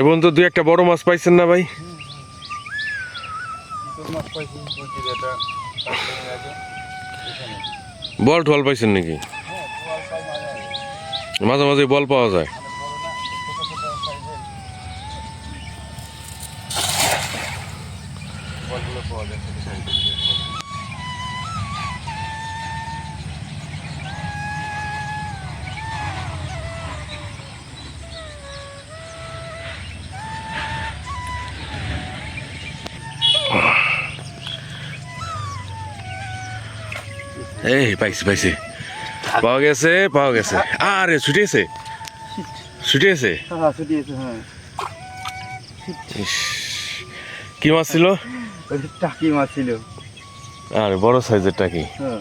এবং তো দুই একটা বড় মাছ পাইছেন না ভাই? বল টল পাইছেন নাকি? মাঝে মাঝে বল পাওয়া যায়। বলগুলো পাওয়া যায় ছোট সাইজের এই পাইছি পাইছি। পাওয়া গেছে পাওয়া গেছে। আরে ছুটিয়েছে ছুটিয়েছে হ্যাঁ ছুটিয়েছে হ্যাঁ। কি মাছ ছিল? ওই যে টাকি মাছ ছিল। আরে বড় সাইজের টাকি। হ্যাঁ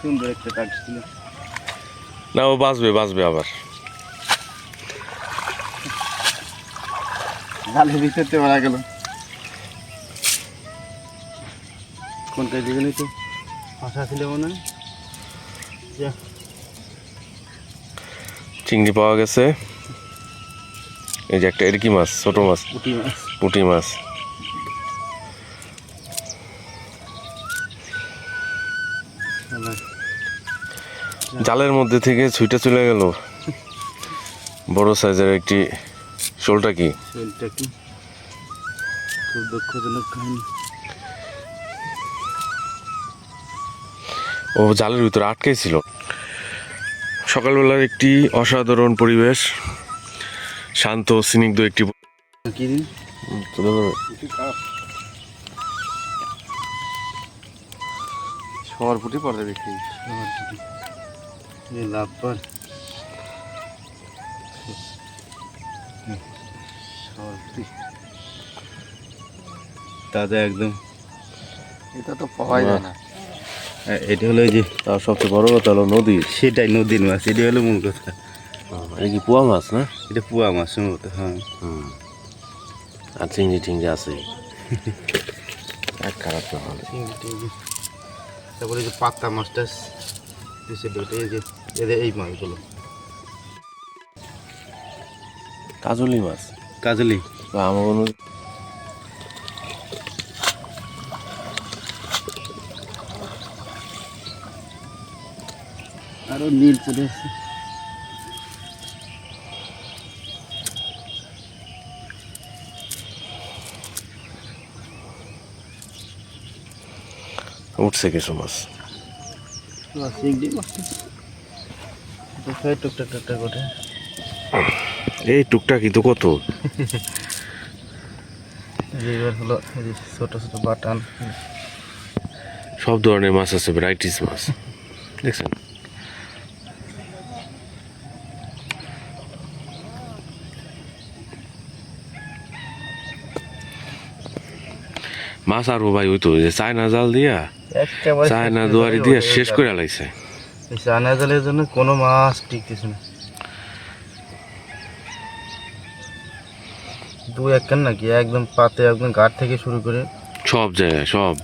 সুন্দর একটা টাকি ছিল। না ও বাঁচবে বাঁচবে আবার। জালের ভিতরতে মারা গেল। কোনটা দিয়ে গেলি তো ফাঁসা ছিল মনে হয়। যা, চিংড়ি পাওয়া গেছে। এই যে একটা এরকি মাছ ছোট মাছ। পুঁটি মাছ। পুঁটি মাছ। জালের মধ্যে থেকে ছুটে চলে গেল। বড় সাইজের একটি শোলটা কি? শরীরটা কি? খুব দুঃখজনক কাহিনী। ও জালের ভিতরে আটকে ছিল। সকালবেলার একটি অসাধারণ পরিবেশ। শান্ত স্নিগ্ধ একটি শহর ফুটি পড়ে বিক্রি লাভ পর তাজা একদম। এটা তো পাওয়াই যায় না। এটা হলো যে তার সবচেয়ে বড় কথা হলো নদী। সেটাই নদীর মাছ এটা হলো মূল কথা। এটা কি পোয়া মাছ না? এটা পুয়া মাছ সম্ভবত হ্যাঁ। হুম। আর চিংড়ি টিংড়ি আছে। এক খারাপ না হলে চিংড়ি টিংড়ি। তারপরে যে পাতা মাছটা পিছিয়ে ওটা এই যে এদের এই মাছগুলো কাজলি মাছ? কাজলি। বা আমার আরও নীল চলে এসছে উঠছে কিছু মাছ। এই টুকটা কিন্তু কত? হলো ছোট ছোট বাটান। সব ধরনের মাছ আছে ভ্যারাইটিস মাছ। দেখছেন? মাছ আর ভাই ওই তো যে চায়না জাল দিয়া চায়না দুয়ারি দিয়ে শেষ করে এই চায়না জালের জন্য কোনো মাছ টিকতেছে না দু একখান নাকি একদম পাতে একদম ঘাট থেকে শুরু করে। সব জায়গায় সব।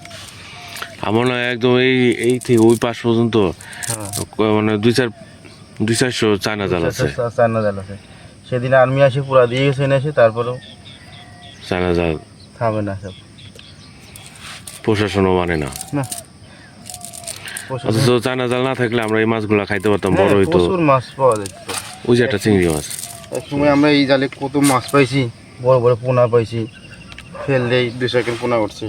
আমার না একদম এই এই থেকে ওই পাশ পর্যন্ত হ্যাঁ। মানে দুই চার দুই চারশো চায়না জাল আছে। চায়না জাল আছে। সেদিন আর্মি আসে পুরা দিয়ে গেছে এসে তারপরেও চায়না জাল। থামে না সব। প্রশাসনও মানে না। অথচ চায়না জাল না থাকলে আমরা এই মাছগুলা খাইতে পারতাম বড় হ্যাঁ, হইতো মাছ পাওয়া যেত। ওই যে একটা চিংড়ি মাছ। এক সময় আমরা এই জালে কত মাছ পাইছি বড় বড় পোনা পাইছি ফেললেই দুশো কেন পোনা উঠছে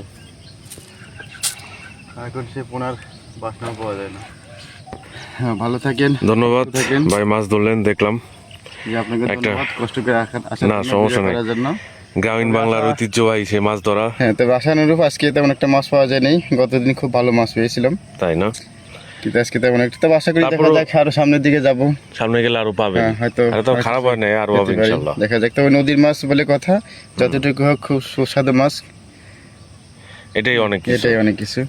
এখন সে পোনার বাসনা পাওয়া যায় না। হ্যাঁ ভালো থাকেন। ধন্যবাদ। থাকেন। ভাই মাছ ধরলেন দেখলাম। যে আপনাকে একটা- ধন্যবাদ। কষ্ট করে আসার না, সমস্যা নাই। গ্রামীণ বাংলার ঐতিহ্যবাহী সে মাছ ধরা। হ্যাঁ তবে আশানুরূপ আজকে তেমন একটা মাছ পাওয়া যায়নি। গতদিন খুব ভালো মাছ পেয়েছিলাম। তাই না? কিন্তু আজকে তেমন একটা তবে আশা করি দেখা যাক আরও সামনের দিকে যাব। সামনে গেলে আরও পাবেন। হ্যাঁ, হয়তো তো খারাপ হয় না আরও দেখা যাক তবে নদীর মাছ বলে কথা। যতটুকু হোক খুব সুস্বাদু মাছ। এটাই অনেক কিছু। এটাই অনেক কিছু।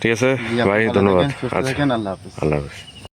ঠিক আছে ভাই ধন্যবাদ। আচ্ছা। আল্লাহ হাফিজ। আল্লাহ হাফিজ।